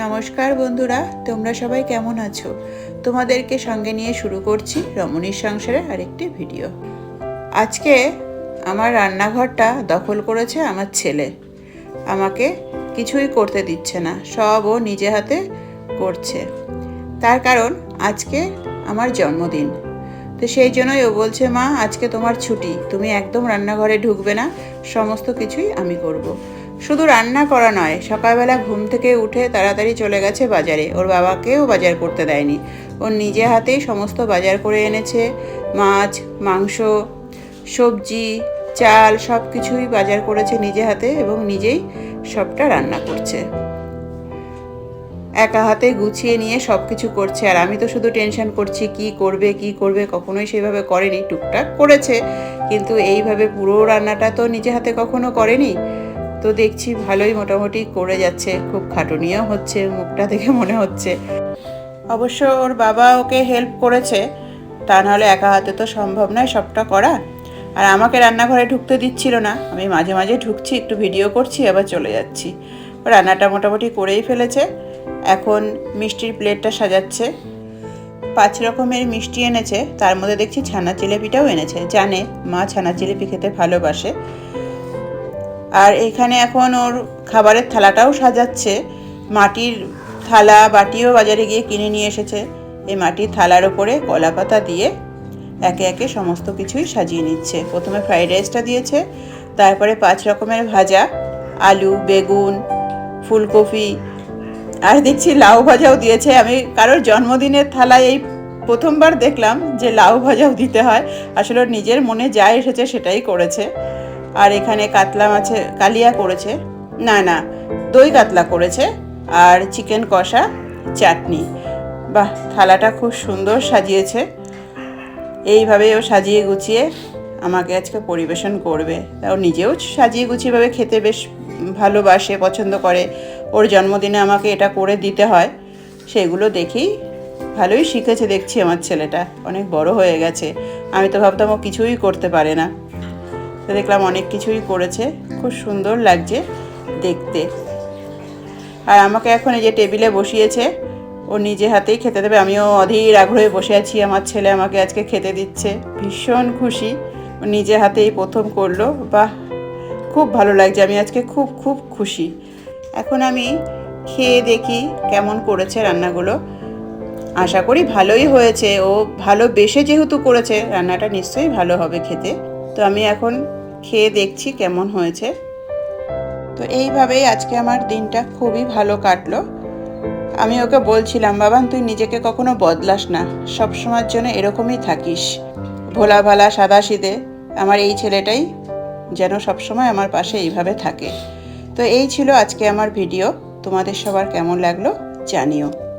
নমস্কার বন্ধুরা, তোমরা সবাই কেমন আছো? তোমাদেরকে সঙ্গে নিয়ে শুরু করছি রমণীর সংসারের আরেকটি ভিডিও। আজকে আমার রান্নাঘরটা দখল করেছে আমার ছেলে। আমাকে কিছুই করতে দিচ্ছে না, সব ও নিজে হাতে করছে। তার কারণ আজকে আমার জন্মদিন। তো সেই জন্যই ও বলছে, মা, আজকে তোমার ছুটি, তুমি একদম রান্নাঘরে ঢুকবে না, সমস্ত কিছুই আমি করব। শুধু রান্না করা নয়, সকালবেলা ঘুম থেকে উঠে তাড়াতাড়ি চলে গেছে বাজারে। ওর বাবাকেও বাজার করতে দেয়নি। ওর নিজে হাতেই সমস্ত বাজার করে এনেছে। মাছ, মাংস, সবজি, চাল সব কিছুই বাজার করেছে নিজে হাতে এবং নিজেই সবটা রান্না করছে। একা হাতে গুছিয়ে নিয়ে সব কিছু করছে। আর আমি তো শুধু টেনশন করছি, কি করবে কি করবে, কখনোই সেভাবে করেনি, টুকটাক করেছে। কিন্তু এইভাবে পুরো রান্নাটা তো নিজে হাতে কখনো করেনি। তো দেখছি ভালোই মোটামুটি করে যাচ্ছে, খুব খাটুনিও হচ্ছে মুখটা দেখে মনে হচ্ছে। অবশ্য ওর বাবা ওকে হেল্প করেছে, তা নাহলে একা হাতে তো সম্ভব নয় সবটা করা। আর আমাকে রান্নাঘরে ঢুকতে দিচ্ছিল না, আমি মাঝে মাঝে ঢুকছি, একটু ভিডিও করছি, আবার চলে যাচ্ছি। রান্নাটা মোটামুটি করেই ফেলেছে, এখন মিষ্টির প্লেটটা সাজাচ্ছে। পাঁচ রকমের মিষ্টি এনেছে, তার মধ্যে দেখছি ছানা জিলেপিটাও এনেছে, জানে মা ছানা জিলেপি খেতে ভালোবাসে। আর এখানে এখন ওর খাবারের থালাটাও সাজাচ্ছে। মাটির থালা বাটিও বাজারে গিয়ে কিনে নিয়ে এসেছে। এই মাটির থালার ওপরে কলা পাতা দিয়ে একে একে সমস্ত কিছুই সাজিয়ে নিচ্ছে। প্রথমে ফ্রাইড রাইসটা দিয়েছে, তারপরে পাঁচ রকমের ভাজা, আলু, বেগুন, ফুলকপি, আর দেখছি লাউ ভাজাও দিয়েছে। আমি কারোর জন্মদিনের থালায় এই প্রথমবার দেখলাম যে লাউ ভাজাও দিতে হয়। আসলে নিজের মনে যা এসেছে সেটাই করেছে। আর এখানে কাতলা মাছে কালিয়া করেছে। না না, দই কাতলা করেছে আর চিকেন কষা চাটনি। বাহ, থালাটা খুব সুন্দর সাজিয়েছে। এইভাবে ও সাজিয়ে গুছিয়ে আমাকে আজকে পরিবেশন করবে। তা ও নিজেও সাজিয়ে গুছিয়েভাবে খেতে বেশ ভালোবাসে, পছন্দ করে। ওর জন্মদিনে আমাকে এটা করে দিতে হয়। সেগুলো দেখেই ভালোই শিখেছে দেখছি আমার ছেলেটা। অনেক বড় হয়ে গেছে। আমি তো ভাবতাম ও কিছুই করতে পারে না। তো দেখলাম অনেক কিছুই করেছে। খুব সুন্দর লাগছে দেখতে। আর আমাকে এখন এই যে টেবিলে বসিয়েছে, ও নিজে হাতেই খেতে দেবে। আমিও অধীর আগ্রহে বসে আছি, আমার ছেলে আমাকে আজকে খেতে দিচ্ছে। ভীষণ খুশি, ও নিজে হাতেই প্রথম করল। বাহ, খুব ভালো লাগছে, আমি আজকে খুব খুব খুশি। এখন আমি খেয়ে দেখি কেমন করেছে রান্নাগুলো। আশা করি ভালোই হয়েছে। ও ভালোবেসে যেহেতু করেছে, রান্নাটা নিশ্চয়ই ভালো হবে খেতে। তো আমি এখন খেয়ে দেখছি কেমন হয়েছে। তো এইভাবেই আজকে আমার দিনটা খুবই ভালো কাটলো। আমি ওকে বলছিলাম বাবান তুই নিজেকে কখনো বদলাস না। সব সময়ের জন্য এরকমই থাকিস। ভোলা ভালা সাদা সিদে। আমার এই ছেলেটাই যেন সবসময় আমার পাশে এইভাবে থাকে। তো এই ছিল আজকে আমার ভিডিও। তোমাদের সবার কেমন লাগল জানিও।